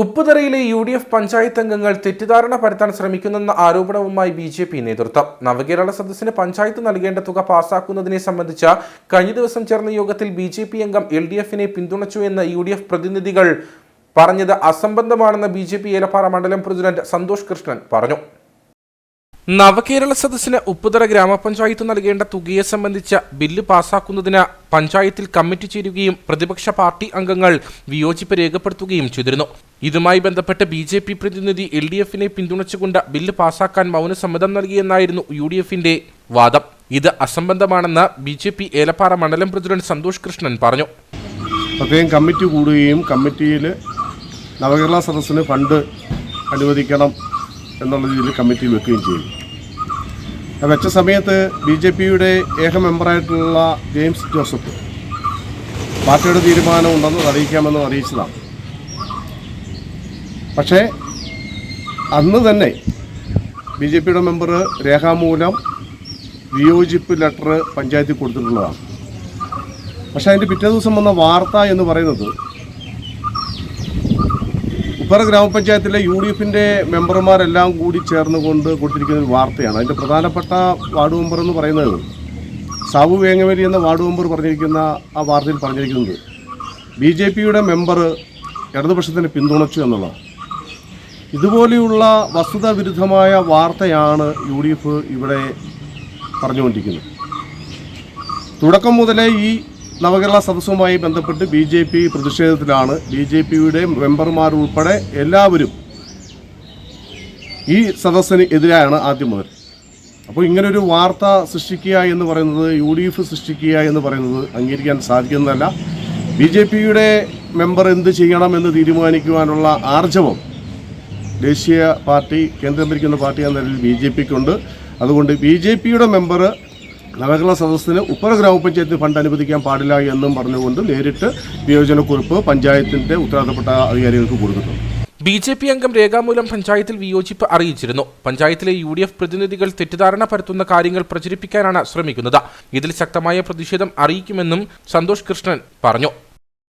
ഉപ്പുതറയിലെ U D F panchayat അംഗങ്ങൾ തെറ്റിദ്ധാരണ പരത്താൻ ശ്രമിക്കുന്നെന്ന ആരോപണവുമായി ബി ജെ പി നേതൃത്വം. നവകേരള സദസ്സിന് പഞ്ചായത്ത് നൽകേണ്ട തുക പാസാക്കുന്നതിനെ സംബന്ധിച്ച കഴിഞ്ഞ ദിവസം ചേർന്ന യോഗത്തിൽ ബി ജെ പി അംഗം എൽ ഡി എഫിനെ പിന്തുണച്ചു എന്ന യു ഡി എഫ് പ്രതിനിധികൾ പറഞ്ഞത് അസംബന്ധമാണെന്ന് ബി ജെ പി ഏലപ്പാറ മണ്ഡലം പ്രസിഡന്റ് സന്തോഷ് കൃഷ്ണൻ പറഞ്ഞു. നവകേരള സദസ്സിന് ഉപ്പുതറ ഗ്രാമപഞ്ചായത്ത് നൽകേണ്ട തുകയെ സംബന്ധിച്ച ബില്ല് പാസാക്കുന്നതിന് പഞ്ചായത്തിൽ കമ്മിറ്റി ചേരുകയും പ്രതിപക്ഷ പാർട്ടി അംഗങ്ങൾ വിയോജിപ്പ് രേഖപ്പെടുത്തുകയും ചെയ്തിരുന്നു. ഇതുമായി ബന്ധപ്പെട്ട് ബി ജെ പി പ്രതിനിധി എൽ ഡി എഫിനെ പിന്തുണച്ചുകൊണ്ട് ബില്ല് പാസാക്കാൻ മൗനസമ്മതം നൽകിയെന്നായിരുന്നു യു ഡി എഫിന്റെ വാദം. ഇത് അസംബന്ധമാണെന്ന് ബി ജെ പി ഏലപ്പാറ മണ്ഡലം പ്രസിഡന്റ് സന്തോഷ് കൃഷ്ണൻ പറഞ്ഞു. പ്രത്യേകം കമ്മിറ്റി കൂടുകയും കമ്മിറ്റിയിൽ നവകേരള സദസ്സിന് ഫണ്ട് അനുവദിക്കണം. എന്നുള്ള രീതിയിൽ കമ്മിറ്റിയിൽ വെക്കുകയും ചെയ്തു വെച്ച സമയത്ത് ബി ജെ പിയുടെ ഏക മെമ്പറായിട്ടുള്ള ജെയിംസ് ജോസഫ് പാർട്ടിയുടെ തീരുമാനം ഉണ്ടെന്ന് അറിയിക്കാമെന്ന് അറിയിച്ചതാണ്. പക്ഷേ അന്ന് തന്നെ ബി ജെ പിയുടെ മെമ്പർ രേഖാമൂലം വിയോജിപ്പ് ലെറ്റർ പഞ്ചായത്തിൽ കൊടുത്തിട്ടുള്ളതാണ്. പക്ഷേ അതിന്റെ പിറ്റേ ദിവസം വന്ന വാർത്ത എന്ന് പറയുന്നത് ഉപ്പറ ഗ്രാമപഞ്ചായത്തിലെ യു ഡി എഫിന്റെ മെമ്പർമാരെല്ലാം കൂടി ചേർന്നുകൊണ്ട് കൊടുത്തിരിക്കുന്ന ഒരു വാർത്തയാണ്. അതിന്റെ പ്രധാനപ്പെട്ട വാർഡ് മെമ്പർ എന്ന് പറയുന്നത് സാബു വേങ്ങവേലി എന്ന വാർഡ് മെമ്പർ പറഞ്ഞിരിക്കുന്ന ആ വാർത്തയിൽ പറഞ്ഞിരിക്കുന്നത് ബി ജെ പിയുടെ മെമ്പർ ഇടതുപക്ഷത്തിന് പിന്തുണച്ചു എന്നുള്ളതാണ്. ഇതുപോലെയുള്ള വസ്തുതാ വിരുദ്ധമായ വാർത്തയാണ് യു ഡി എഫ് ഇവിടെ പറഞ്ഞുകൊണ്ടിരിക്കുന്നത്. തുടക്കം മുതലേ ഈ നവകേരള സദസ്സുമായി ബന്ധപ്പെട്ട് ബി ജെ പി പ്രതിഷേധത്തിലാണ് ബി ജെ പിയുടെ മെമ്പർമാരുൾപ്പെടെ എല്ലാവരും ഈ സദസ്സിന് എതിരായാണ് ആദ്യം മുതൽ. അപ്പോൾ ഇങ്ങനൊരു വാർത്ത സൃഷ്ടിക്കുക എന്ന് പറയുന്നത് യു ഡി എഫ് സൃഷ്ടിക്കുക എന്ന് പറയുന്നത് അംഗീകരിക്കാൻ സാധിക്കുന്നതല്ല. ബി ജെ പിയുടെ മെമ്പർ എന്ത് ചെയ്യണം എന്ന് തീരുമാനിക്കുവാനുള്ള ആർജവം ദേശീയ പാർട്ടി കേന്ദ്രം ഭരിക്കുന്ന പാർട്ടി എന്ന നിലയിൽ ബി ജെ പിക്കുണ്ട്. അതുകൊണ്ട് ബി ജെ പിയുടെ മെമ്പർ നവകേരള സദസ്സിന് ഉപ്പര ഗ്രാമപഞ്ചായത്തിന് ഫണ്ട് അനുവദിക്കാൻ പാടില്ല എന്നും പറഞ്ഞുകൊണ്ട് നേരിട്ട് വിയോജനക്കുറിപ്പ് പഞ്ചായത്തിന്റെ ഉത്തരവാദപ്പെട്ട അധികാരികൾക്ക് കൊടുത്തിട്ടുണ്ട്. ബി ജെ പി അംഗം രേഖാമൂലം പഞ്ചായത്തിൽ വിയോജിപ്പ് അറിയിച്ചിരുന്നു. പഞ്ചായത്തിലെ യു ഡി എഫ് പ്രതിനിധികൾ തെറ്റിദ്ധാരണ പരത്തുന്ന കാര്യങ്ങൾ പ്രചരിപ്പിക്കാനാണ് ശ്രമിക്കുന്നത്. ഇതിൽ ശക്തമായ പ്രതിഷേധം അറിയിക്കുമെന്നും സന്തോഷ് കൃഷ്ണൻ പറഞ്ഞു.